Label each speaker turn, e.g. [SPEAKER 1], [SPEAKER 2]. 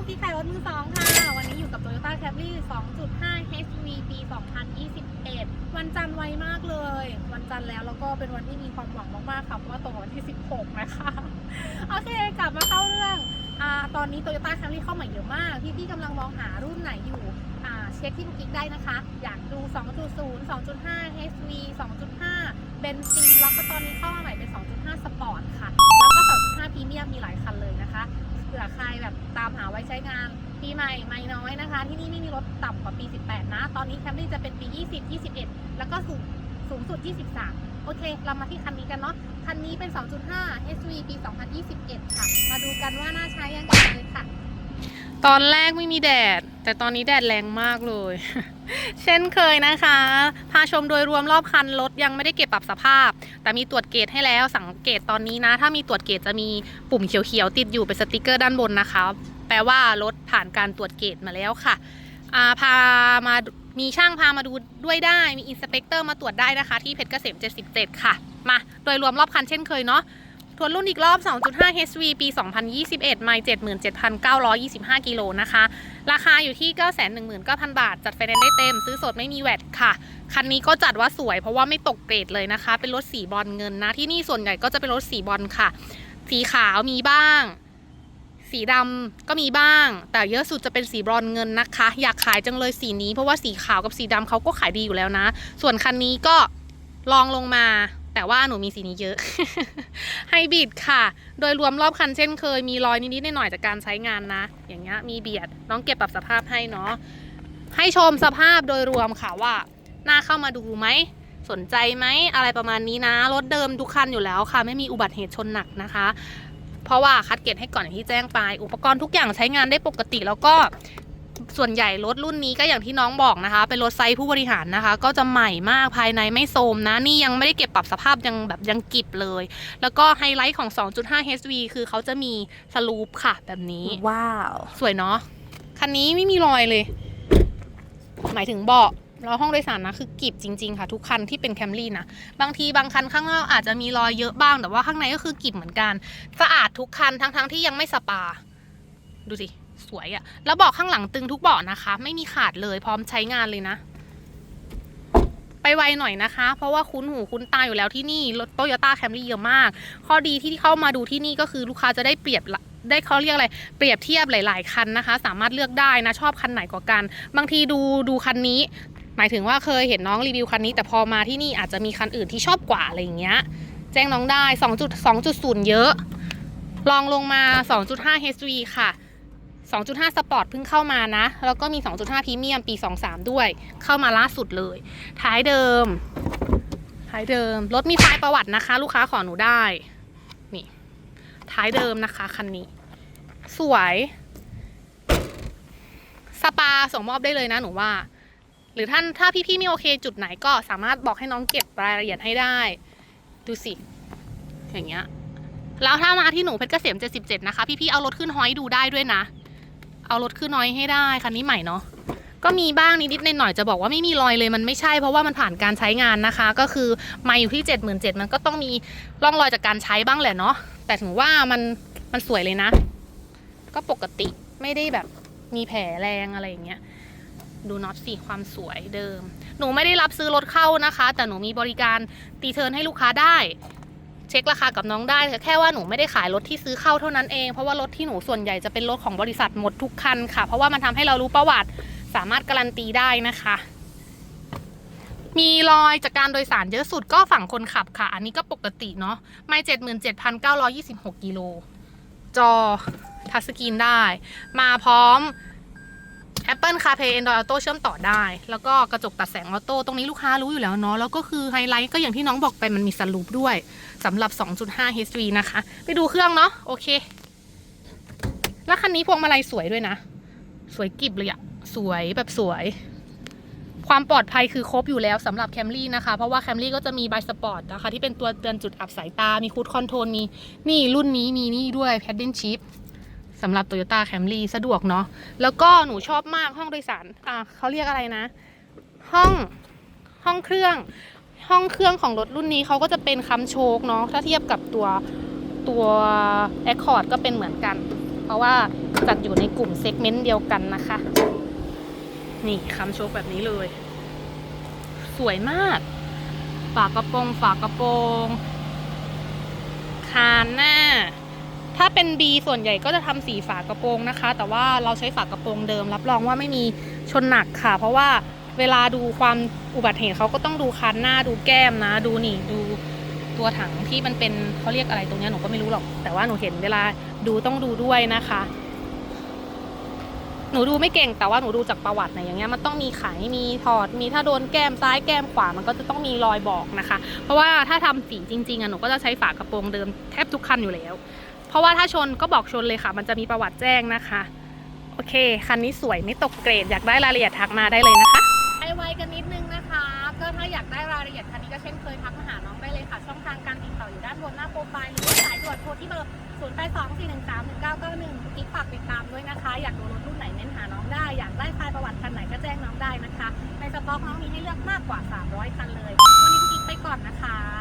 [SPEAKER 1] คุกกี้ขายรถมือสองค่ะ วันนี้อยู่กับ Toyota Camry 2.5 HV ปี 2021 วันจันทร์ไวมากเลย วันจันทร์แล้วแล้วก็เป็นวันที่มีความหวังมากๆค่ะ เพราะว่าตรงกับวันที่ 16 นะคะ โอเค กลับมาเข้าเรื่องอตอนนี้ Toyota Camry เข้าใหม่เยอะมาก พี่ๆกำลังมองหารุ่นไหนอยู่เช็คที่คุกกิ๊กได้นะคะ อยากดู 2.0 2.5 HV 2.5 เบนซิน แล้วก็ตอนนี้เข้ามาใหม่เป็น 2.5 สปอร์ตค่ะ แล้วก็ 2.5พรีเมียมมีหลายคัน เผื่อใครแบบตามหาไว้ใช้งานปีใหม่ไม่น้อยนะคะ ที่นี่ไม่มีรถต่ำกว่าปี 18 นะ ตอนนี้แคมรี่จะเป็นปี 20 21 แล้วก็สูงสูงสุด 23 โอเค เรามาที่คันนี้กันเนาะ คันนี้เป็น 2.5 SUV ปี 2021 ค่ะ มาดูกันว่าน่าใช้ยังไงเลยค่ะ ตอนแรกไม่มีแดด แต่ตอนนี้แดดแรงมากเลย เช่นเคยนะคะ พาชมโดยรวมรอบคันรถยังไม่ได้เก็บปรับสภาพ แต่มีตรวจเกรดให้แล้วสังเกตตอนนี้นะ ถ้ามีตรวจเกรดจะมีปุ่มเขียวๆติดอยู่เป็นสติกเกอร์ด้านบนนะคะ แปลว่ารถผ่านการตรวจเกรดมาแล้วค่ะาพามามีช่างพามาดูด้วยได้ มีอินสเปกเตอร์มาตรวจได้นะคะ ที่เพชรเกษม 77 ค่ะ มา โดยรวมรอบคันเช่นเคยเนาะทวนรุ่นอีกรอบ 2.5 HV ปี 2021 ไม่77,925 กิโลนะคะราคาอยู่ที่ 919,000 บาท จัดไฟแนนซ์ได้เต็ม ซื้อสดไม่มีแวดค่ะ คันนี้ก็จัดว่าสวยเพราะว่าไม่ตกเกรดเลยนะคะ เป็นรถสีบอลเงินนะ ที่นี่ส่วนใหญ่ก็จะเป็นรถสีบอลค่ะ สีขาวมีบ้าง สีดำก็มีบ้าง แต่เยอะสุดจะเป็นสีบรอนเงินนะคะ อยากขายจังเลยสีนี้เพราะว่าสีขาวกับสีดำเขาก็ขายดีอยู่แล้วนะ ส่วนคันนี้ก็ลองลงมา แต่ว่าหนูมีสีนี้เยอะ ไฮบริดค่ะ โดยรวมรอบคันเช่นเคย มีรอยนิดๆหน่อยๆจากการใช้งานนะ อย่างเงี้ยมีเบียด น้องเก็บปรับสภาพให้เนาะ ให้ชมสภาพโดยรวมค่ะว่า น่าเข้ามาดูไหม สนใจไหม อะไรประมาณนี้นะ รถเดิมทุกคันอยู่แล้วค่ะ ไม่มีอุบัติเหตุชนหนักนะคะ เพราะว่าคัดเกรดให้ก่อนอย่างที่แจ้งไป อุปกรณ์ทุกอย่างใช้งานได้ปกติแล้วก็ ส่วนใหญ่รถรุ่นนี้ก็อย่างที่น้องบอกนะคะ เป็นรถไซส์ผู้บริหารนะคะ ก็จะใหม่มากภายในไม่โทรมนะ นี่ยังไม่ได้เก็บปรับสภาพยังแบบยังกิบเลย แล้วก็ไฮไลท์ของ 2.5 HV คือเขาจะมีสลูปค่ะแบบนี้
[SPEAKER 2] ว้าว
[SPEAKER 1] สวยเนาะคันนี้ไม่มีรอยเลย หมายถึงเบาะล้อห้องโดยสารนะคือกิบจริง ๆ ค่ะ ทุกคันที่เป็นแคมรี่นะบางทีบางคันข้างนอกอาจจะมีรอยเยอะบ้าง แต่ว่าข้างในก็คือกิบเหมือนกัน สะอาดทุกคันทั้งๆที่ยังไม่สปา ดูสิ สวยอะแล้วเบาะข้างหลังตึงทุกเบาะนะคะ ไม่มีขาดเลยพร้อมใช้งานเลยนะ ไปไวหน่อยนะคะ เพราะว่าคุ้นหูคุ้นตาอยู่แล้วที่นี่ รถโตโยต้าแคมรี่เยอะมาก ข้อดีที่เข้ามาดูที่นี่ก็คือลูกค้าจะได้เปรียบได้เขาเรียกอะไร เปรียบเทียบหลาย ๆ คันนะคะ สามารถเลือกได้นะชอบคันไหนกว่ากัน บางทีดูดูคันนี้ หมายถึงว่าเคยเห็นน้องรีวิวคันนี้ แต่พอมาที่นี่อาจจะมีคันอื่นที่ชอบกว่าอะไรอย่างเงี้ย แจ้งน้องได้ 2.2.0 เยอะ ลองลงมา 2.5 HV ค่ะ 2.5 สปอร์ตเพิ่งเข้ามานะ แล้วก็มี 2.5พรีเมียมปี 23 ด้วย เข้ามาล่าสุดเลย ท้ายเดิม ท้ายเดิม รถมีไฟล์ประวัตินะคะ ลูกค้าขอหนูได้ นี่ ท้ายเดิมนะคะคันนี้ สวย สปาส่งมอบได้เลยนะหนูว่า หรือท่านถ้าพี่ๆไม่โอเคจุดไหนก็สามารถบอกให้น้องเก็บรายละเอียดให้ได้ ดูสิ อย่างเงี้ยแล้วถ้ามาที่หนูเพชรเกษม77 นะคะ พี่ๆเอารถขึ้นฮอยดูได้ด้วยนะ เอารถขึ้นน้อยให้ได้คันนี้ใหม่เนาะก็มีบ้างนิดๆหน่อยๆจะบอกว่าไม่มีรอยเลยมันไม่ใช่เพราะว่ามันผ่านการใช้งานนะคะ ก็คือมาอยู่ที่ 77,000มันก็ต้องมีร่องรอยจากการใช้บ้างแหละเนาะแต่ถึงว่ามันมันสวยเลยนะ ก็ปกติไม่ได้แบบมีแผลแรงอะไรอย่างเงี้ยดูน็อตสิความสวยเดิม หนูไม่ได้รับซื้อรถเข้านะคะ แต่หนูมีบริการตีเทิร์นให้ลูกค้าได้ เช็คราคากับน้องได้แค่ว่าหนูไม่ได้ขายรถที่ซื้อเข้าเท่านั้นเองเพราะว่ารถที่หนูส่วนใหญ่จะเป็นรถของบริษัทหมดทุกคันค่ะ เพราะว่ามันทำให้เรารู้ประวัติสามารถการันตีได้นะคะ มีรอยจากการโดยสารเยอะสุดก็ฝั่งคนขับค่ะ อันนี้ก็ปกติเนาะไม่เจ็ดหมื่นเจ็ดพันเก้าร้อยี่สิบหกกิโลจอทัชสกรีนได้ มาพร้อม Apple CarPlay Android Auto เชื่อมต่อได้ แล้วก็กระจกตัดแสงออโต้ตรงนี้ลูกค้ารู้อยู่แล้วเนาะ แล้วก็คือไฮไลท์ก็อย่างที่น้องบอกไปมันมีสลูปด้วยสำหรับ 2.5 HV นะคะ ไปดูเครื่องเนาะโอเค แล้วคันนี้พวงมาลัยสวยด้วยนะ สวยกริบเลยอะสวยแบบสวย ความปลอดภัยคือครบอยู่แล้วสำหรับแคมรี่นะคะ เพราะว่าแคมรี่ก็จะมีไบสปอร์ตนะคะ ที่เป็นตัวเตือนจุดอับสายตามีคูดคอนโทรลมีนี่รุ่นนี้มีนี่ด้วยแพดเดิลชิพ สำหรับ Toyota Camry สะดวกเนาะแล้วก็หนูชอบมากห้องโดยสารอ่าเขาเรียกอะไรนะ ห้องห้องเครื่อง ห้องเครื่องของรถรุ่นนี้เขาก็จะเป็นคัมโชคเนาะถ้าเทียบกับตัวตัว Accord ก็เป็นเหมือนกัน เพราะว่าจัดอยู่ในกลุ่มเซกเมนต์เดียวกันนะคะ นี่คำโชคแบบนี้เลย สวยมาก ฝากระโปรงฝากระโปรงคานหน้า ถ้าเป็น B ส่วนใหญ่ก็จะทำสีฝากระโปรงนะคะ แต่ว่าเราใช้ฝากระโปรงเดิม รับรองว่าไม่มีชนหนักค่ะ เพราะว่าเวลาดูความอุบัติเหตุเขาก็ต้องดูคานหน้าดูแก้มนะ ดูนี่ดูตัวถังที่มันเป็นเขาเรียกอะไรตรงนี้หนูก็ไม่รู้หรอก แต่ว่าหนูเห็นเวลาดูต้องดูด้วยนะคะ หนูดูไม่เก่งแต่ว่าหนูดูจากประวัตินะอย่างเงี้ยมันต้องมีไขมีถอดมีถ้าโดนแก้มซ้ายแก้มขวามันก็จะต้องมีรอยบอกนะคะ เพราะว่าถ้าทำสีจริงๆอะหนูก็จะใช้ฝากระโปรงเดิมแทบทุกคันอยู่แล้ว เพราะว่าถ้าชนก็บอกชนเลยค่ะ มันจะมีประวัติแจ้งนะคะ โอเค คันนี้สวยไม่ตกเกรด อยากได้รายละเอียดทักมาได้เลยนะคะไอไวกันนิดนึงนะคะ ก็ถ้าอยากได้รายละเอียดคันนี้ก็เช่นเคยทักมาหาน้องได้เลยค่ะ ช่องทางการติดต่ออยู่ด้านบนหน้าโปรไฟล์หรือว่าสายด่วนโทรที่เบอร์0 8 2 4 1 3 1 9 9 1กิ๊กฝากติดตามด้วยนะคะ อยากดูรถรุ่นไหนเน้นหาน้องได้ อยากได้ไฟล์ประวัติคันไหนก็แจ้งน้องได้นะคะ ในสต็อกน้องมีให้เลือกมากกว่า 300คันเลย วันนี้คลิปไปก่อนนะคะ